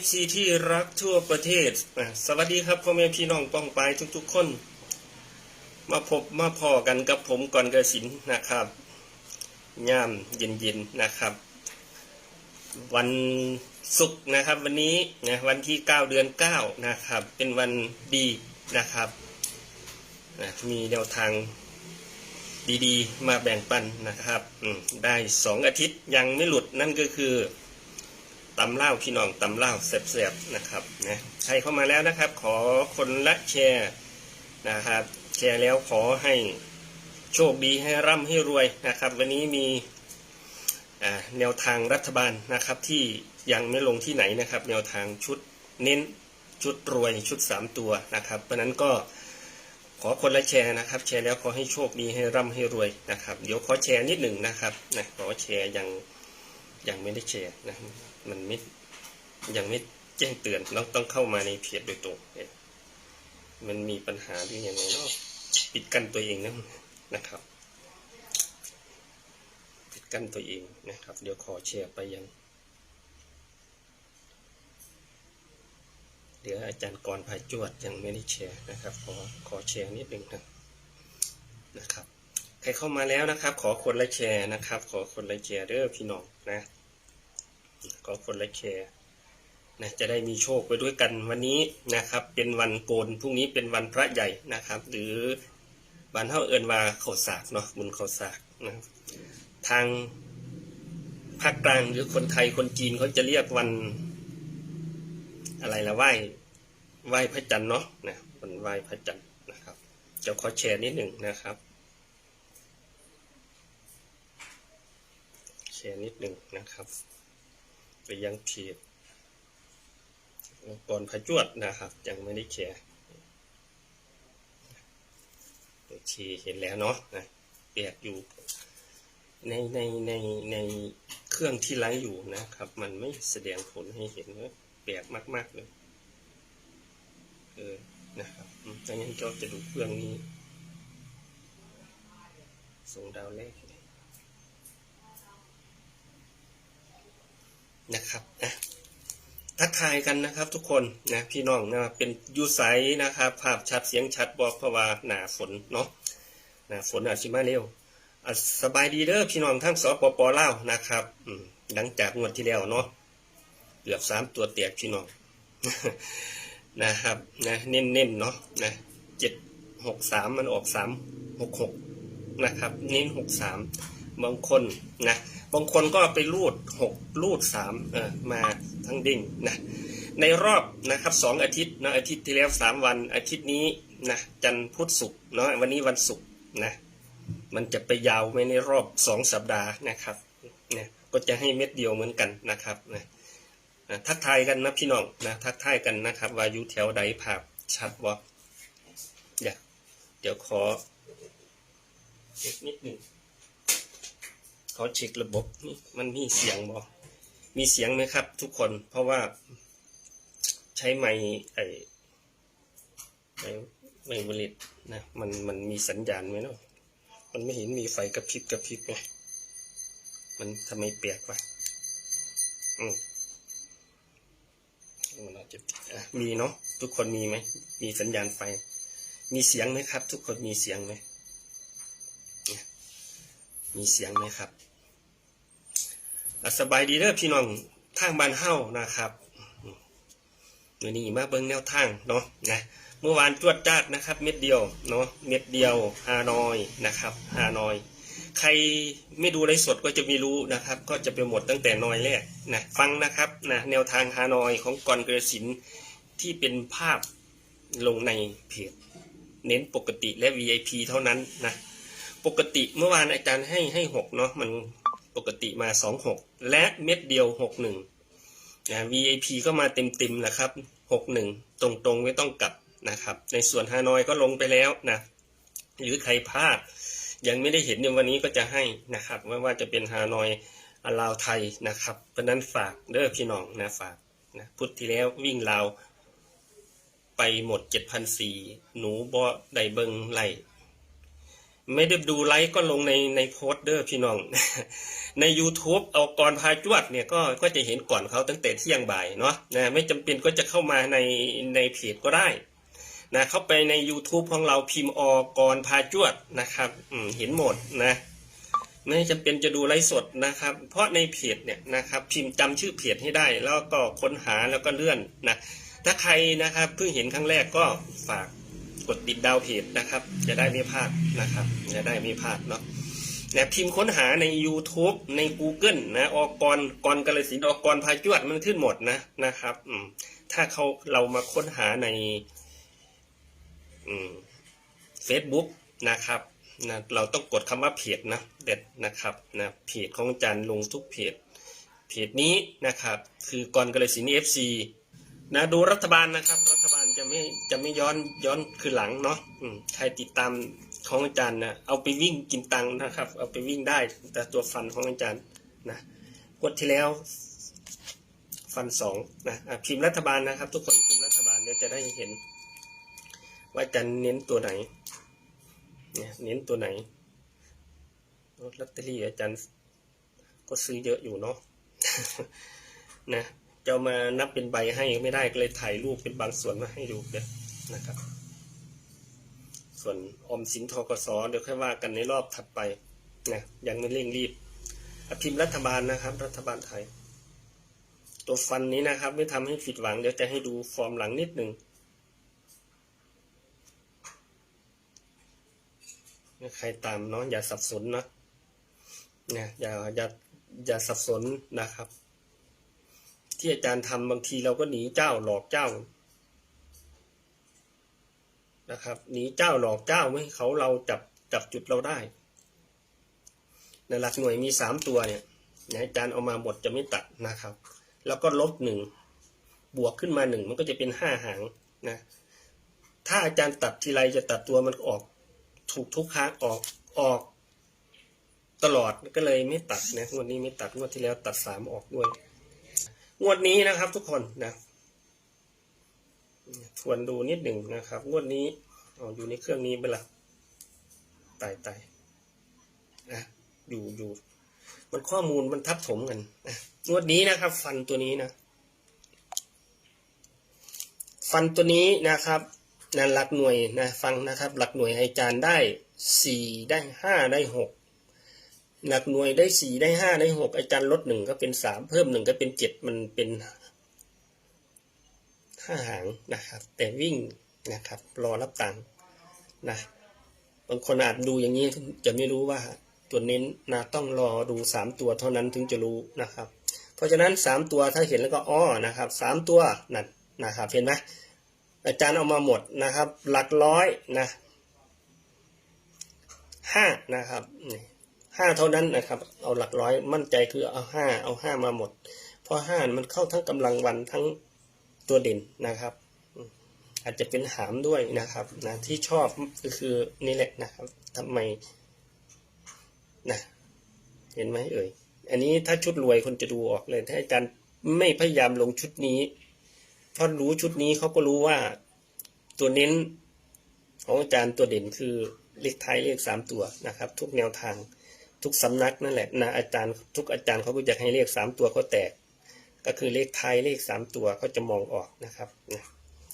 FC ที่รักทั่วประเทศอะสวัสดีครับพ่อแม่พี่น้องป้องปายทุกๆคน มาพบมาพอกันกับผมก่อนกระสินนะครับย่ามเย็นๆนะครับ วันศุกร์นะครับ วันนี้นะวันที่ 9 เดือน 9 นะครับ เป็นวันดีนะครับนะมีแนวทางดีๆ มาแบ่งปันนะครับได้สองอาทิตย์ยังไม่หลุดนั่นก็คือ ตำเล่าพี่น้องตำเล่าแสบๆนะครับนะใครเข้ามาแล้วนะครับ ขอคนละแชร์นะครับ แชร์แล้วขอให้โชคดีให้ร่ำให้รวยนะครับ วันนี้มีแนวทางรัฐบาลนะครับที่ยังไม่ลงที่ไหนนะครับ แนวทางชุดเน้นชุดรวยชุด 3 ตัวนะครับเพราะนั้นก็ขอคนละแชร์นะครับ แชร์แล้วขอให้โชคดีให้ร่ำให้รวยนะครับ เดี๋ยวขอแชร์นิดหนึ่งนะครับนะขอแชร์ยัง ยังไม่ได้แชร์นะ มันไม่ยังไม่แจ้งเตือนเราต้องเข้ามาในเพจโดยตรงมันมีปัญหาหรือยังไงเนาะปิดกั้นตัวเองนะนะครับ ปิดกั้นตัวเองนะครับ เดี๋ยวขอแชร์ไปยังเดี๋ยวอาจารย์กรภายจวดยังไม่ได้แชร์นะครับขอขอแชร์นิดหนึ่งนะนะครับ ใครเข้ามาแล้วนะครับ ขอคนละแชร์นะครับ ขอคนละแชร์เด้อพี่น้องนะ ขอคนละแชร์นะจะได้มีโชคไปด้วยกันวันนี้นะครับ เป็นวันโกนพรุ่งนี้เป็นวันพระใหญ่นะครับ หรือวันเท่าเอินว่าเขาสากเนาะบุญเขาสากนะทางภาคกลางหรือคนไทยคนจีนเขาจะเรียกวันอะไรละไหว้ไหว้พระจันทร์เนาะนะวันไหว้พระจันทร์นะครับจะขอแชร์นิดหนึ่งนะครับ แชร์นิดหนึ่งนะครับไปยังเพจองกรพระจวดนะครับ ยังไม่ได้แชร์โอเคเห็นแล้วเนาะนะแปลกอยู่ ในในในในเครื่องที่ไลฟ์อยู่นะครับ มันไม่แสดงผลให้เห็นว่าแปลกมาก ๆเลยเออนะครับอืมดังนั้นก็จะดูเครื่องนี้ส่งดาวเลข นะครับนะทักทายกันนะครับทุกคนนะพี่น้องนะเป็นยูไซนะครับ ภาพชัดเสียงชัดบอกเพราะว่าหนาฝนเนาะหนาฝนอาจจะมาเร็วสบายดีเด้อพี่น้องทั้งสปปลาวนะครับอืหลังจากงวดที่แล้วเนาะเกือบสามตัวแตกพี่น้องนะครับนะเน้นๆเนาะนะเจ็ดหกสามมันออกสามหกหกนะครับ เน้นหกสามบางคนนะ บางคนก็ไปรูดหกรูดสามมาทั้งดิ่งนะในรอบนะครับสองอาทิตย์นะอาทิตย์ที่แล้วสามวันอาทิตย์นี้นะจันทร์พุธศุกร์เนาะวันนี้วันศุกร์นะมันจะไปยาวไหมในรอบสองสัปดาห์นะครับเนี่ยก็จะให้เม็ดเดียวเหมือนกันนะครับนะทักทายกันนะพี่น้องนะทักทายกันนะครับวายู่แถวใดภาพชัดบ่เดี๋ยวเดี๋ยวขอเช็คนิดหนึ่ง อเช็คระบบนี่มันมีเสียงบ่มีเสียงไหมครับ ทุกคนเพราะว่าใช้ไมค์ไอ้ไอ้ไมค์บริตนะมันมันมีสัญญาณไหมเนาะมันไม่เห็นมีไฟกระพริบกระพริบไงมันทำไมแปลกวะอืมมันอาจจะะมีเนาะทุกคนมีไหมมีสัญญาณไฟ มีเสียงไหมครับ ทุกคนมีเสียงไหมมีเสียงไหมครับ สบายดีเด้อพี่น้องทางบ้านเฮ้านะครับเมื่อนี้มาเบิ่งแนวทางเนาะนะเมื่อวานจวดจ้าดนะครับ เม็ดเดียวเนาะเม็ดเดียวฮานอยนะครับฮานอย ใครไม่ดูไลฟ์สดก็จะไม่รู้นะครับ ก็จะไปหมดตั้งแต่นอยแรกนะฟังนะครับนะแนวทางฮานอยของกรเกรสินที่เป็นภาพลงในเพจเน้นปกติและ VIP เท่านั้นนะปกติเมื่อวานอาจารย์ให้ให้หกเนาะมัน ปกติมาสองหกและเม็ดเดียวหกหนึ่งนะ VIP ก็มาเต็มๆนะครับหกหนึ่งตรงๆ ไม่ต้องกลับนะครับ ในส่วนฮานอยก็ลงไปแล้วนะ หรือใครพลาด ยังไม่ได้เห็นในวันนี้ก็จะให้นะครับ ไม่ว่าจะเป็นฮานอยอาลาวไทยนะครับ เพราะนั้นฝากเด้อพี่น้องนะฝากนะพุทธที่แล้ววิ่งลาวไปหมดเจ็ดพันสี่หนูบ่ได้เบิงไหล ไม่ได้ดูไลฟ์ก็ลงในในโพสเด้อพี่น้อง ใน YouTube เอาก่อนพาจวดเนี่ยก็ก็จะเห็นก่อนเขาตั้งแต่เที่ยงบ่ายเนาะนะไม่จำเป็นก็จะเข้ามาในในเพจก็ได้นะเข้าไปใน YouTube ของเราพิมพ์อกรพาจวดนะครับเห็นหมดนะไม่จำเป็นจะดูไลฟ์สดนะครับ เพราะในเพจเนี่ยนะครับพิมพ์จำชื่อเพจให้ได้ แล้วก็ค้นหาแล้วก็เลื่อนนะถ้าใครนะครับเพิ่งเห็นครั้งแรกก็ฝาก กดติดดาวเพจนะครับ จะได้ไม่พลาดนะครับ จะได้ไม่พลาดเนาะนะพิมพ์ค้นหาใน YouTube ใน Google นะออกรกรกาลสินออกรพาจวดมันขึ้นหมดนะนะครับถ้าเขาเรามาค้นหาในอืม Facebook นะครับนะเราต้องกดคำว่าเพจนะเด็ดนะครับนะเพจของอาจารย์ลงทุกเพจเพจนี้นะครับ คือกรกาลสินเอฟซีนะดูรัฐบาลนะครับรัฐบาล จะไม่จะไม่ย้อนย้อนคือหลังเนาะใครติดตามของอาจารย์นะเอาไปวิ่งกินตังนะครับ เอาไปวิ่งได้แต่ตัวฟันของอาจารย์นะงวดที่แล้ว ฟันสองนะอะพิมพ์รัฐบาลนะครับ ทุกคนพิมพ์รัฐบาลเดี๋ยวจะได้เห็น ว่าอาจารย์เน้นตัวไหนเนี่ยเน้นตัวไหนลอตเตอรี่อาจารย์ก็ซื้อเยอะอยู่เนาะนะ จะเอามานับเป็นใบให้ไม่ได้ก็เลยถ่ายรูปเป็นบางส่วนมาให้ดูเดี๋ยนะครับ ส่วนอมสินทกสเดี๋ยวค่อยว่ากันในรอบถัดไปนะยังไม่เร่งรีบพิมพ์รัฐบาลนะครับ รัฐบาลไทย ตัวฟันนี้นะครับ ไม่ทำให้ผิดหวังเดี๋ยวจะให้ดูฟอร์มหลังนิดหนึ่งใครตามเนาะอย่าสับสนนะนะอย่าอย่าอย่าสับสนนะครับ ที่อาจารย์ทำบางทีเราก็หนีเจ้าหลอกเจ้านะครับหนีเจ้าหลอกเจ้าไม่เขาเราจับจับจุดเราได้ในหลักหน่วยมีสามตัวเนี่ยนะอาจารย์เอามาหมดจะไม่ตัดนะครับ แล้วก็ลบหนึ่งบวกขึ้นมาหนึ่งมันก็จะเป็นห้าหางนะถ้าอาจารย์ตัดทีไรจะตัดตัวมันออกถูกทุกครั้งออกออกตลอดก็เลยไม่ตัดนะงวดนี้ไม่ตัดงวดที่แล้วตัดสามออกด้วย งวดนี้นะครับทุกคนนะทวนดูนิดหนึ่งนะครับ งวดนี้ออยู่ในเครื่องนี้ไปละตายตายนะอยู่อยู่มันข้อมูลมันทับถมกันนะงวดนี้นะครับ ฟันตัวนี้นะ ฟันตัวนี้นะครับนะหลักหน่วยนะฟังนะครับ หลักหน่วยอาจารย์ได้สี่ได้ห้าได้หก หลักหน่วยได้สี่ได้ห้าได้หกอาจารย์ลดหนึ่งก็เป็นสามเพิ่มหนึ่งก็เป็นเจ็ดมันเป็นห้าหางนะครับ แต่วิ่งนะครับ รอรับตังค์นะบางคนอาจดูอย่างนี้จะไม่รู้ว่าตัวเน้นนะต้องรอดูสามตัวเท่านั้นถึงจะรู้นะครับ เพราะฉะนั้นสามตัวถ้าเห็นแล้วก็อ้อนะครับสามตัวนั่นนะครับเห็นไหมอาจารย์เอามาหมดนะครับ หลักร้อยนะห้านะครับนี่ ห้าเท่านั้นนะครับ เอาหลักร้อยมั่นใจคือเอาห้าเอาห้ามาหมด เพราะห้ามันเข้าทั้งกำลังวันทั้งตัวเด่นนะครับ อาจจะเป็นหามด้วยนะครับนะที่ชอบก็คือนี่แหละนะครับทำไมนะเห็นไหมเอ่ยอันนี้ถ้าชุดรวยคนจะดูออกเลยถ้าอาจารย์ไม่พยายามลงชุดนี้เพราะรู้ชุดนี้เขาก็รู้ว่าตัวเน้นของอาจารย์ตัวเด่นคือเลขไทายเลขสามตัวนะครับ ทุกแนวทาง ทุกสำนักนั่นแหละนะอาจารย์ทุกอาจารย์เขาก็อยากให้เลขสามตัวเขาแตก ก็คือเลขไทยเลขสามตัวเขาจะมองออกนะครับนะ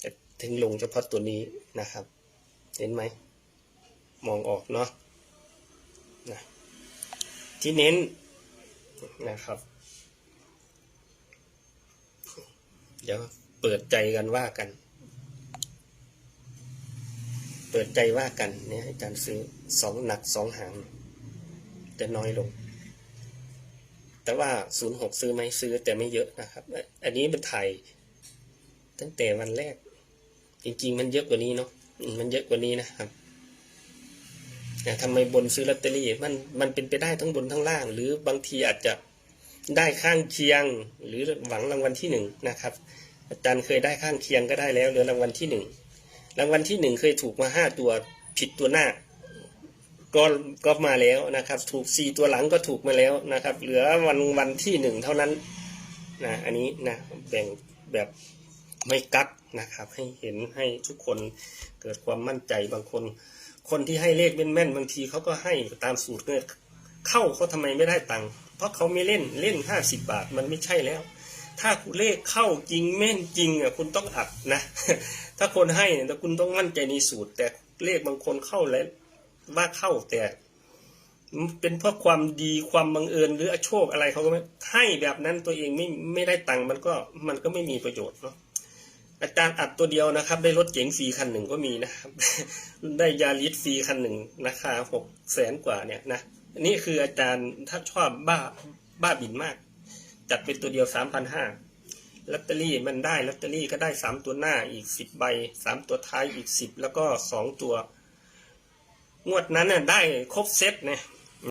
แต่ถึงลงเฉพาะตัวนี้นะครับ เห็นไหมมองออกเนาะนะที่เน้นนะครับ เดี๋ยวเปิดใจกันว่ากัน เปิดใจว่ากันเนี่ยอาจารย์ซื้อสองหนักสองหาง จะน้อยลง แต่ว่าศูนย์หกซื้อไหมซื้อแต่ไม่เยอะนะครับ อันนี้เป็นไทยตั้งแต่วันแรก จริง ๆ มันเยอะกว่านี้เนาะมันเยอะกว่านี้นะครับแต่ทำไมบนซื้อลอตเตอรี่มันมันเป็นไปได้ทั้งบนทั้งล่าง หรือบางทีอาจจะได้ข้างเคียง หรือหวังรางวัลที่หนึ่งนะครับ อาจารย์เคยได้ข้างเคียงก็ได้แล้วเหลือรางวัลที่หนึ่งรางวัลที่หนึ่งเคยถูกมาห้าตัวผิดตัวหน้า ก็ก็มาแล้วนะครับ ถูกสี่ตัวหลังก็ถูกมาแล้วนะครับ เหลือวันวันที่หนึ่งเท่านั้นนะอันนี้นะแบ่งแบบไม่กักนะครับ ให้เห็นให้ทุกคนเกิดความมั่นใจบางคน คนที่ให้เลขแม่นๆบางทีเขาก็ให้ตามสูตรเนี่ยเข้าเขาทำไมไม่ได้ตังค์เพราะเขาไม่เล่นเล่นห้าสิบาทมันไม่ใช่แล้ว ถ้าคุณเลขเข้าจริงแม่นจริงอะคุณต้องอัดนะ ถ้าคนให้เนี่ยแต่คุณต้องมั่นใจในสูตร แต่เลขบางคนเข้าแล้ว ว่าเข้าแต่เป็นเพราะความดีความบังเอิญหรือโชคอะไรเขาก็ไม่ให้แบบนั้นตัวเองไม่ไม่ได้ตังค์มันก็มันก็ไม่มีประโยชน์เนาะอาจารย์อัดตัวเดียวนะครับ ได้รถเก๋งฟรีคันหนึ่งก็มีนะครับได้ยาลิสฟรีคันหนึ่งราคาหกแสนกว่าเนี่ยนะนี่คืออาจารย์ถ้าชอบบ้าบ้าบินมาก จัดเป็นตัวเดียวสามพันห้าลอตเตอรี่มันได้ลอตเตอรี่ก็ได้สามตัวหน้าอีกสิบใบสามตัวท้ายอีกสิบแล้วก็สองตัว งวดนั้นน่ะได้ครบเซตเนี่ย